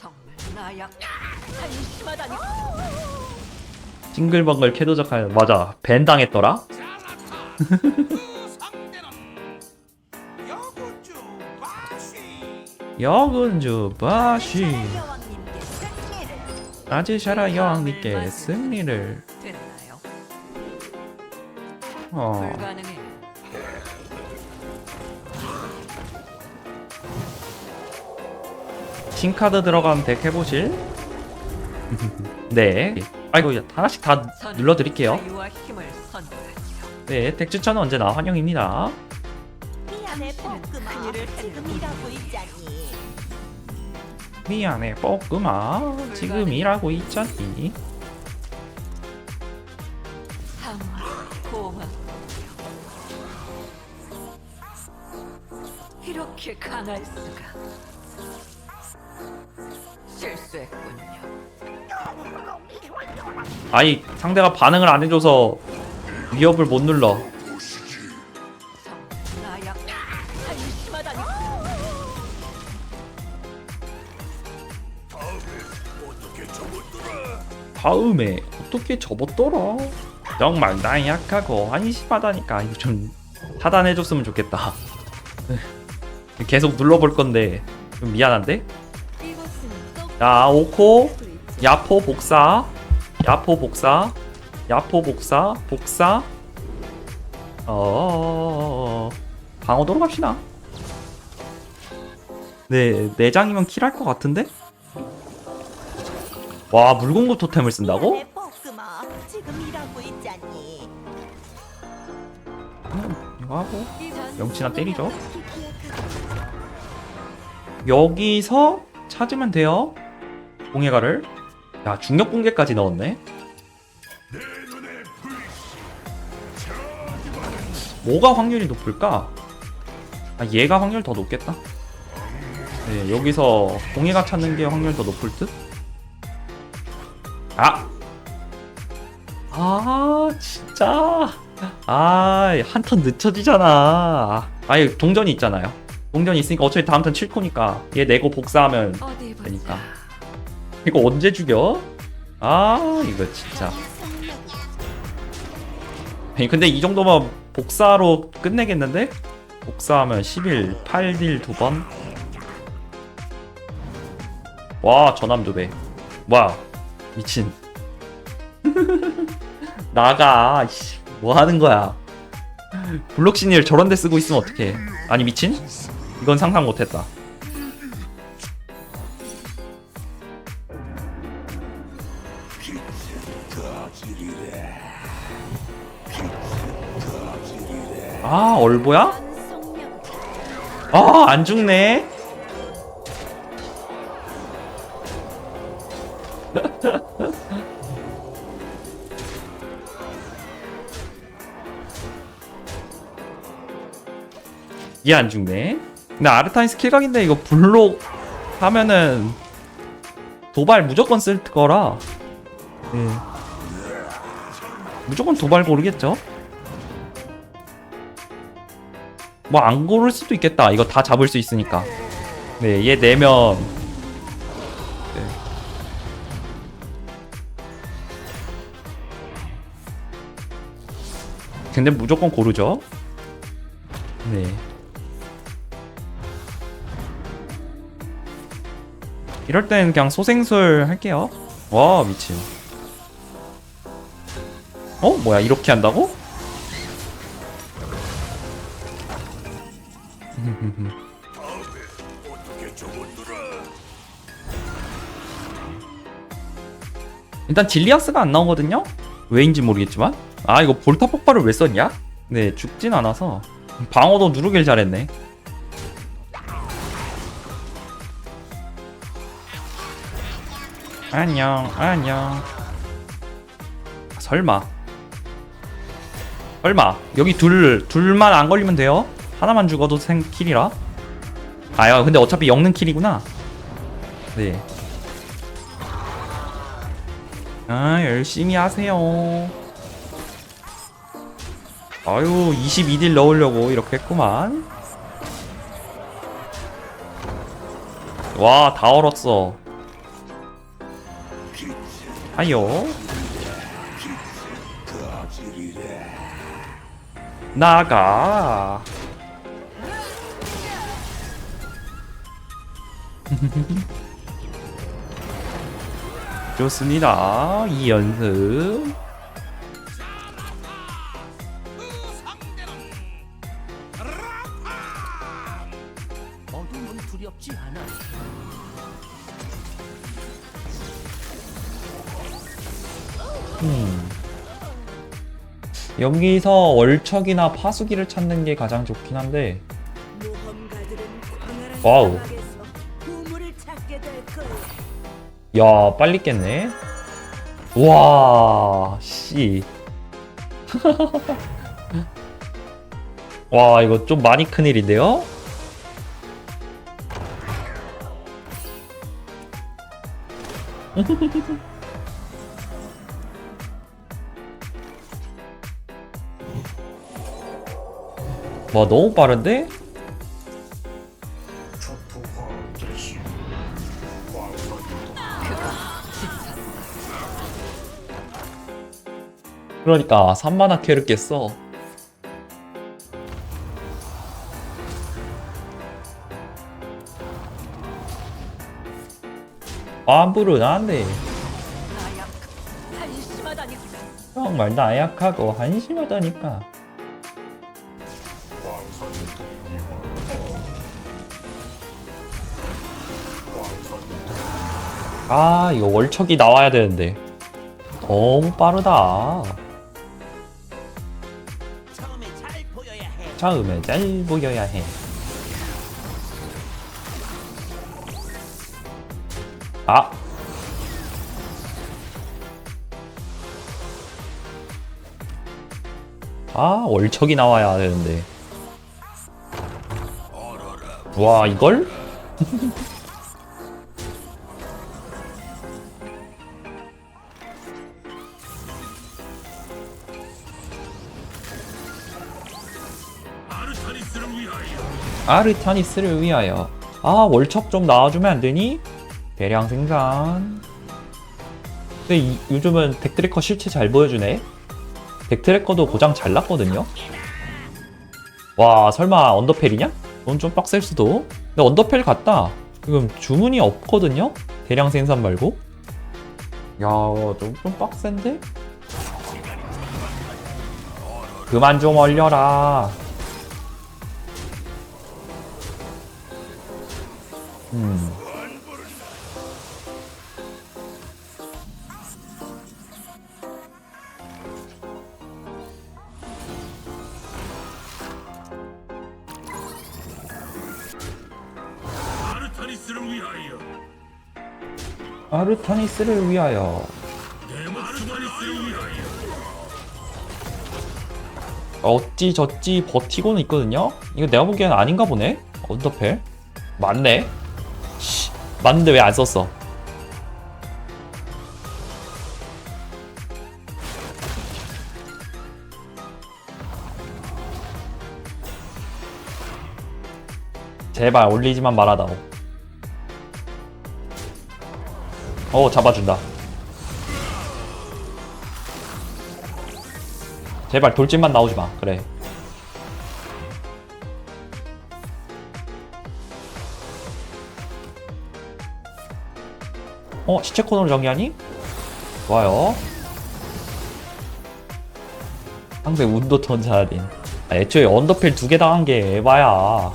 정말 나약 한 심하다니. 징글벙글 캐도적할 맞아. 밴 당했더라? 여군주 바시. 아지샤라 여왕님께 승리를. 됐나요? 어. 불가능해 신카드 들어간 덱 해보실? 네 아이고 하나씩 다 눌러드릴게요 네, 덱 추천은 언제나 환영입니다. 미안해 뻐끔아 큰일을 지금 일하고 있자니 미안해, 뻐끔아. 지금 일하고 있잖니. 이렇게 강할 수가 아이, 상대가 반응을 안 해줘서 위협을 못 눌러. 다음에 어떻게 접었더라? 정말 나 약하고 한심하다니까. 이거 좀 차단해줬으면 좋겠다. 계속 눌러볼 건데 좀 미안한데? 자, 오코, 야포 복사, 야포 복사, 야포 복사, 복사. 어, 방어도로 갑시다. 네, 내장이면 킬할 것 같은데? 와, 물공급 토템을 쓴다고? 이거 하고 명치나 때리죠. 여기서 찾으면 돼요. 공예가를. 야, 중력 붕괴까지 넣었네. 뭐가 확률이 높을까? 아, 얘가 확률 더 높겠다. 네, 여기서 공예가 찾는 게 확률 더 높을 듯? 아! 아, 진짜. 아, 한 턴 늦춰지잖아. 아예 동전이 있잖아요. 동전이 있으니까 어차피 다음 턴 7코니까 얘 내고 복사하면 어디 보자 되니까. 이거 언제 죽여? 아, 이거 진짜. 근데 이 정도면 복사로 끝내겠는데? 복사하면 11, 8딜 두 번. 와, 전함 두 배. 뭐야, 미친. 나가, 씨. 뭐 하는 거야? 블록 시니를 저런 데 쓰고 있으면 어떡해. 아니, 미친? 이건 상상 못 했다. 아, 얼보야? 아, 안 죽네. 얘 안 죽네. 근데 아르타인 스킬각인데 이거 블록 하면은 도발 무조건 쓸 거라. 네. 무조건 도발 고르겠죠? 뭐 안 고를 수도 있겠다. 이거 다 잡을 수 있으니까. 네, 얘 내면 네. 근데 무조건 고르죠. 네. 이럴 땐 그냥 소생술 할게요. 와, 미친. 어? 뭐야, 이렇게 한다고? 일단 질리아스가 안 나오거든요? 왜인지 모르겠지만 아 이거 볼타 폭발을 왜 썼냐? 네 죽진 않아서 방어도 누르길 잘했네 안녕 안녕 설마 설마 여기 둘 둘만 안 걸리면 돼요? 하나만 죽어도 생 킬이라 아야 근데 어차피 엮는 킬이구나 네 아, 열심히 하세요. 아유, 22딜 넣으려고 이렇게 했구만. 와, 다 얼었어. 아요. 나가. 좋습니다. 이 연습. 음. 여기서 월척이나 파수기를 찾는 게 가장 좋긴 한데 와우. 야 빨리 깼네 와 씨. 와 이거 좀 많이 큰일인데요? 와 너무 빠른데? 그러니까 3만화 캐를 깼어 환불은 안돼. 정말 나약하고 한심하다니까 아 이거 월척이 나와야 되는데 너무 빠르다 처음에 잘 보여야 해. 아! 아, 월척이 나와야 되는데. 와, 이걸? 아르타니스를 위하여. 아, 월척 좀 나와주면 안 되니? 대량 생산. 근데 이- 요즘은 덱트래커 실체 잘 보여주네. 덱트래커도 고장 잘 났거든요. 와, 설마 언더펠이냐? 넌 좀 빡셀 수도. 근데 언더펠 같다. 지금 주문이 없거든요? 대량 생산 말고. 야, 좀, 좀 빡센데? 그만 좀 얼려라. 음. 아르타니스를 위하여 아르타니스를 위하여. 아르타니스를 위하여 어찌 저찌 버티고는 있거든요? 이거 내가 보기엔 아닌가 보네? 언더펠? 맞네? 씨, 맞는데 왜 안 썼어? 제발 올리지만 말아다오. 어, 잡아준다. 제발 돌진만 나오지 마. 그래. 어, 시체 코너로 정리하니? 좋아요. 상대 운도 던져야 돼. 아, 애초에 언더펠 두개 당한 게 에바야.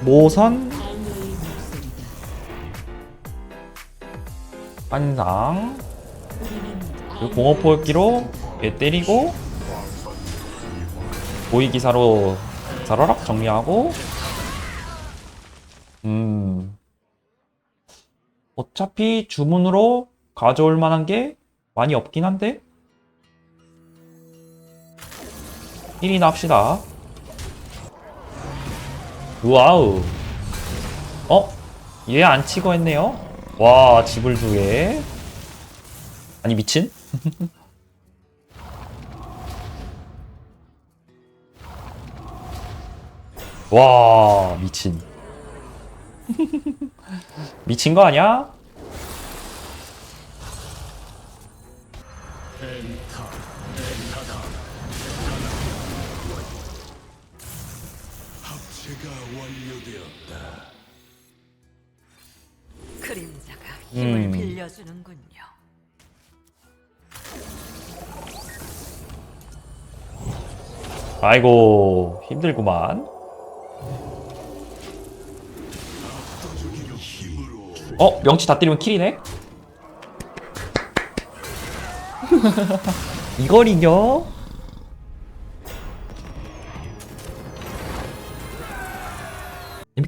모선 환상 그리고 공업 포획기로 얘 때리고 보이기사로 사라락 정리하고 어차피 주문으로 가져올 만한 게 많이 없긴 한데 1이나 합시다 와우 어? 얘 안 치고 했네요 와 집을 두개 아니 미친? 와 미친 미친 거 아니야? 힘을 음. 빌려주는군요. 아이고 힘들구만. 어 명치 다 때리면 킬이네. 이걸 이겨?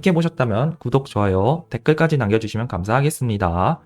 재밌게 보셨다면 구독, 좋아요, 댓글까지 남겨주시면 감사하겠습니다.